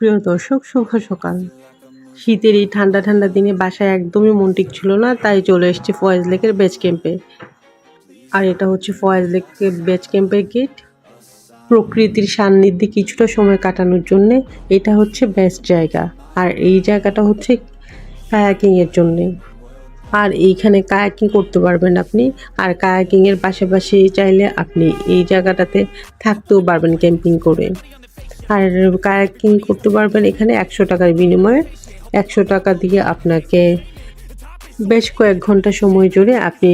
প্রিয় দর্শক, শুভ সকাল। শীতের এই ঠান্ডা ঠান্ডা দিনে বাসায় একদমই মন টিকছিল না, তাই চলে এসেছি ফয়েজ লেকের বেচ ক্যাম্পে। আর এটা হচ্ছে ফয়েজ লেকের বেচ ক্যাম্পের গেট। প্রকৃতির সান্নিধ্যে কিছুটা সময় কাটানোর জন্য এটা হচ্ছে বেস্ট জায়গা। আর এই জায়গাটা হচ্ছে কায়াকিংয়ের জন্যে। আর এইখানে কায়াকিং করতে পারবেন আপনি। আর কায়াকিংয়ের পাশাপাশি চাইলে আপনি এই জায়গাটাতে থাকতেও পারবেন ক্যাম্পিং করে। আর কায়াকিং করতে পারবেন এখানে একশো টাকার বিনিময়ে। একশো টাকা দিয়ে আপনাকে বেশ কয়েক ঘণ্টা সময় জুড়ে আপনি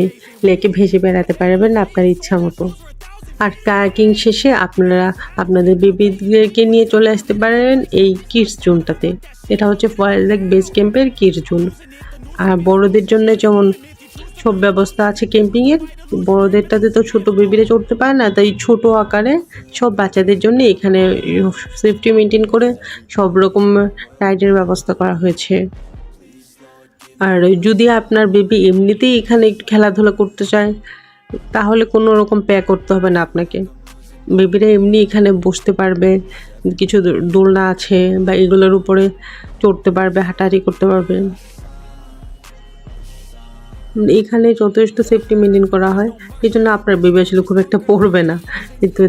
লেকে ভেসে বেড়াতে পারবেন আপনার ইচ্ছা মতো। আর কায়াকিং শেষে আপনারা আপনাদের বেবিদেরকে নিয়ে চলে আসতে পারেন এই কিডস জোনটাতে। এটা হচ্ছে ফয়েল লেক বেস ক্যাম্পের কিডস জোন। আর বড়দের জন্য যেমন সব ব্যবস্থা আছে ক্যাম্পিংয়ের বড়দেরটাতে তো ছোট বেবিরা চড়তে পারে না, তাই ছোট আকারে সব বাচ্চাদের জন্য এখানে সেফটি মেনটেন করে সব রকম রাইডের ব্যবস্থা করা হয়েছে। আর যদি আপনার বেবি এমনিতেই এখানে একটু খেলাধুলা করতে চায়, তাহলে কোনো রকম পে করতে হবে না আপনাকে। বেবিরা এমনি এখানে বসতে পারবে, কিছু দোলনা আছে বা এগুলোর উপরে চড়তে পারবে, হাঁটাহাঁটি করতে পারবে। এখানে যথেষ্ট সেফটি মেনটেন করা হয়। এই জন্য আপনার বেবি আসলে খুব একটা পড়বে না। কিন্তু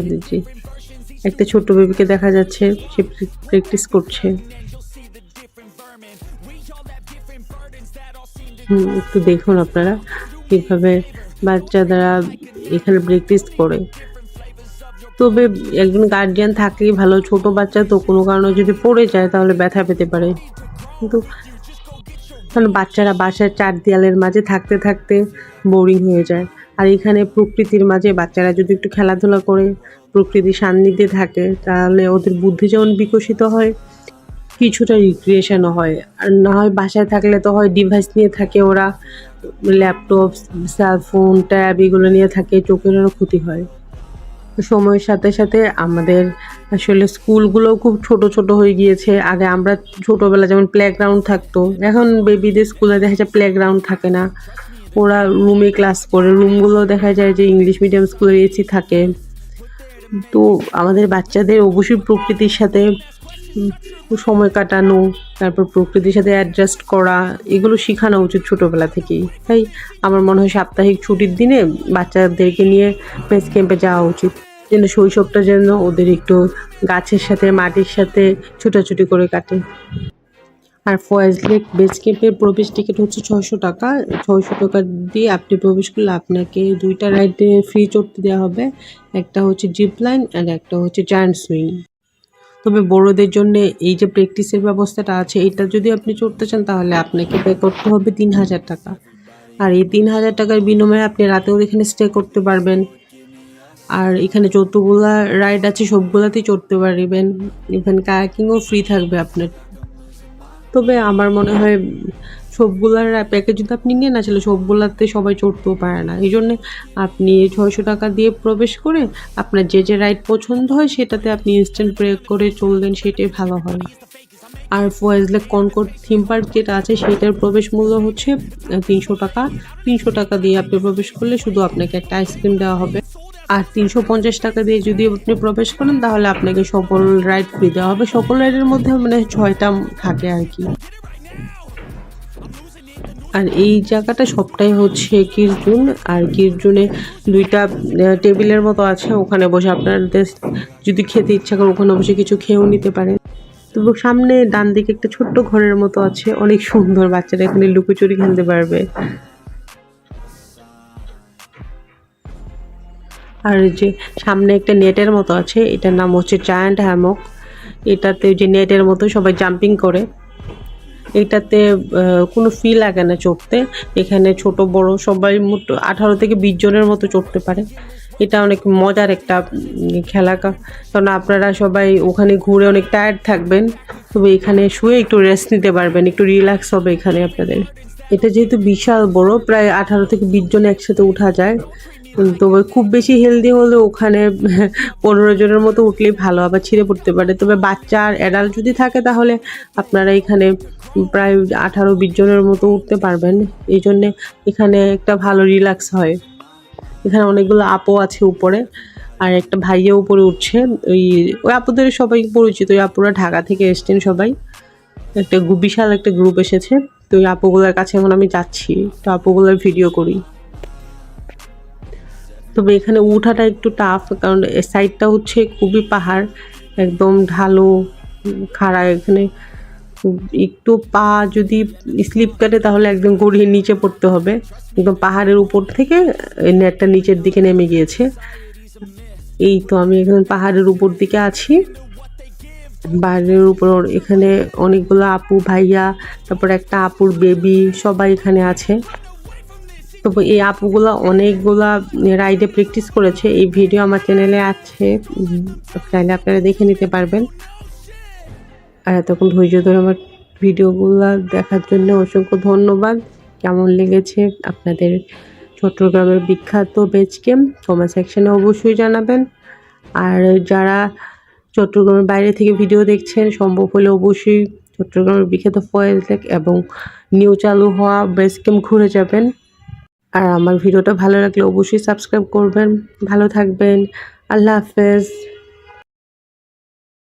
একটা ছোট্ট বেবিকে দেখা যাচ্ছে, সে প্র্যাকটিস করছে। একটু দেখুন আপনারা কীভাবে বাচ্চারা এখানে প্র্যাকটিস করে। তবে একজন গার্জিয়ান থাকলেই ভালো, ছোট বাচ্চা তো কোনো কারণে যদি পড়ে যায় তাহলে ব্যথা পেতে পারে। কিন্তু কারণ বাচ্চারা বাসার চার দেয়ালের মাঝে থাকতে থাকতে বোরিং হয়ে যায়। আর এখানে প্রকৃতির মাঝে বাচ্চারা যদি একটু খেলাধুলা করে, প্রকৃতির সান্নিধ্যে থাকে, তাহলে ওদের বুদ্ধি যেমন বিকশিত হয়, কিছুটা রিক্রিয়েশনও হয়। আর না হয় বাসায় থাকলে তো হয় ডিভাইস নিয়ে থাকে ওরা ল্যাপটপ সেলফোন ট্যাব এগুলো নিয়ে থাকে চোখেরও ক্ষতি হয়। সময়ের সাথে সাথে আমাদের আসলে স্কুলগুলোও খুব ছোট ছোট হয়ে গিয়েছে। আগে আমরা ছোটোবেলা যেমন প্লেগ্রাউন্ড থাকতো, এখন বেবিদের স্কুলে দেখা যায় প্লেগ্রাউন্ড থাকে না। ওরা রুমে ক্লাস করে রুমগুলো দেখা যায় যে ইংলিশ মিডিয়াম স্কুলের এসি থাকে। তো আমাদের বাচ্চাদের অবশ্যই প্রকৃতির সাথে সময় কাটানো, তারপর প্রকৃতির সাথে অ্যাডজাস্ট করা, এগুলো শেখানো উচিত ছোটোবেলা থেকেই। তাই আমার মনে হয় সাপ্তাহিক ছুটির দিনে বাচ্চাদেরকে নিয়ে বেস ক্যাম্পে যাওয়া উচিত। যেন শৈশবটা যেন ওদের একটু গাছের সাথে, মাটির সাথে ছোটাছুটি করে কাটে। আর ফয়েজ লেক বেস ক্যাম্পের প্রবেশ টিকিট হচ্ছে ছয়শো টাকা। ছয়শো টাকা দিয়ে আপনি প্রবেশ করলে আপনাকে দুইটা রাইডে ফ্রি চড়তে দেওয়া হবে। একটা হচ্ছে জিপ লাইন আর একটা হচ্ছে জায়ান্ট সুইং তবে বড়দের জন্য এই যে প্র্যাকটিসের ব্যবস্থাটা আছে, এটা যদি আপনি চড়তে চান তাহলে আপনাকে পে করতে হবে তিন হাজার টাকা। আর এই তিন হাজার টাকার বিনিময়ে আপনি রাতেও এখানে স্টে করতে পারবেন। আর এখানে যতগুলা রাইড আছে সবগুলাতেই চড়তে পারবেন। ইভেন কায়াকিংও ফ্রি থাকবে আপনার। তবে আমার মনে হয় সবগুলার প্যাকেজ যদি আপনি নিয়ে নেন আসলে সবগুলাতে সবাই চড়তেও পারে না। এই জন্যে আপনি ছয়শো টাকা দিয়ে প্রবেশ করে আপনার যে যে রাইড পছন্দ হয়, সেটাতে আপনি ইনস্ট্যান্ট ব্রেক করে চললেন, সেটাই ভালো হয়। আর Foy's Lake Concord theme park যেটা আছে, সেটার প্রবেশ মূল্য হচ্ছে তিনশো টাকা। তিনশো টাকা দিয়ে আপনি প্রবেশ করলে শুধু আপনাকে একটা আইসক্রিম দেওয়া হবে। আর তিনশো পঞ্চাশ টাকা দিয়ে যদি আপনি প্রবেশ করেন, তাহলে আপনাকে সকল রাইড ফ্রি দেওয়া হবে। সকল রাইডের মধ্যে মানে ছয়টা থাকে আর কি। আর এই জায়গাটা সবটাই হচ্ছে কিরজুন, আর কিরজুনে দুইটা টেবিলের মতো আছে ওখানে বসে আপনাদের যদি খেতে ইচ্ছা করে ওখানে বসে কিছু খেয়েও নিতে পারেন। তবে সামনে ডান দিকে একটা ছোট্ট ঘরের মতো আছে, অনেক সুন্দর বাচ্চারা এখানে লুকোচুরি খেলতে পারবে। আর যে সামনে একটা নেটের মতো আছে, এটার নাম হচ্ছে জায়ান্ট হ্যামক এটাতে যে নেটের মতো সবাই জাম্পিং করে। এটাতে কোনো ফি লাগে না চড়তে। এখানে ছোট, বড় সবাই মোট আঠারো থেকে বিশ জনের মতো চড়তে পারে। এটা অনেক মজার একটা খেলা কারণ আপনারা সবাই ওখানে ঘুরে অনেক টায়ার্ড থাকবেন। তবে এখানে শুয়ে একটু রেস্ট নিতে পারবেন, একটু রিল্যাক্স হবে এখানে আপনাদের। এটা যেহেতু বিশাল বড়, প্রায় আঠারো থেকে বিশ জন একসাথে উঠা যায়। তবে খুব বেশি হেলদি হলে ওখানে পনেরো জনের মতো উঠলেই ভালো, আবার ছিঁড়ে পড়তে পারে। তবে বাচ্চা আর অ্যাডাল্ট যদি থাকে তাহলে আপনারা এখানে প্রায় আঠারো বিশ জনের মতো উঠতে পারবেন। এই জন্যে এখানে একটা ভালো রিল্যাক্স হয়। এখানে অনেকগুলো আপও আছে উপরে, আর একটা ভাইয়া উপরে উঠছে। ওই ওই আপুদের সবাই পরিচিত, ওই আপুরা ঢাকা থেকে এসছেন সবাই। একটা বিশাল একটা গ্রুপ এসেছে। তো ওই আপুগুলোর কাছে এখন আমি যাচ্ছি। তো আপুগুলোর ভিডিও করি। তবে এখানে উঠাটা একটু টাফ কারণ সাইডটা হচ্ছে খুবই পাহাড়, একদম ঢালো, খাড়া, এখানে একটু পা যদি স্লিপ কাটে তাহলে একদম গড়িয়ে নিচে পড়তে হবে। একদম পাহাড়ের উপর থেকে নেটটা নিচের দিকে নেমে গিয়েছে। এই তো আমি এখানে পাহাড়ের উপর দিকে আছি। বাইরের উপর এখানে অনেকগুলো আপু ভাইয়া, তারপর একটা আপুর বেবি সবাই এখানে আছে। তবে এই আপুগুলো অনেকগুলা রাইডে প্র্যাকটিস করেছে। এই ভিডিও আমার চ্যানেলে আছে। চাইলে আপনারা দেখে নিতে পারবেন। আর এতক্ষণ ধৈর্য ধরে আমার ভিডিওগুলো দেখার জন্য অসংখ্য ধন্যবাদ। কেমন লেগেছে আপনাদের চট্টগ্রামের বিখ্যাত বেচ গেম কমেন্ট সেকশনে অবশ্যই জানাবেন। আর যারা চট্টগ্রামের বাইরে থেকে ভিডিও দেখছেন, সম্ভব হলে অবশ্যই চট্টগ্রামের বিখ্যাত ফয়েল লেক এবং নিউ চালু হওয়া বেস গেম ঘুরে যাবেন। আর আমার ভিডিওটা ভালো লাগলে অবশ্যই সাবস্ক্রাইব করবেন। ভালো থাকবেন। আল্লাহ হাফেজ।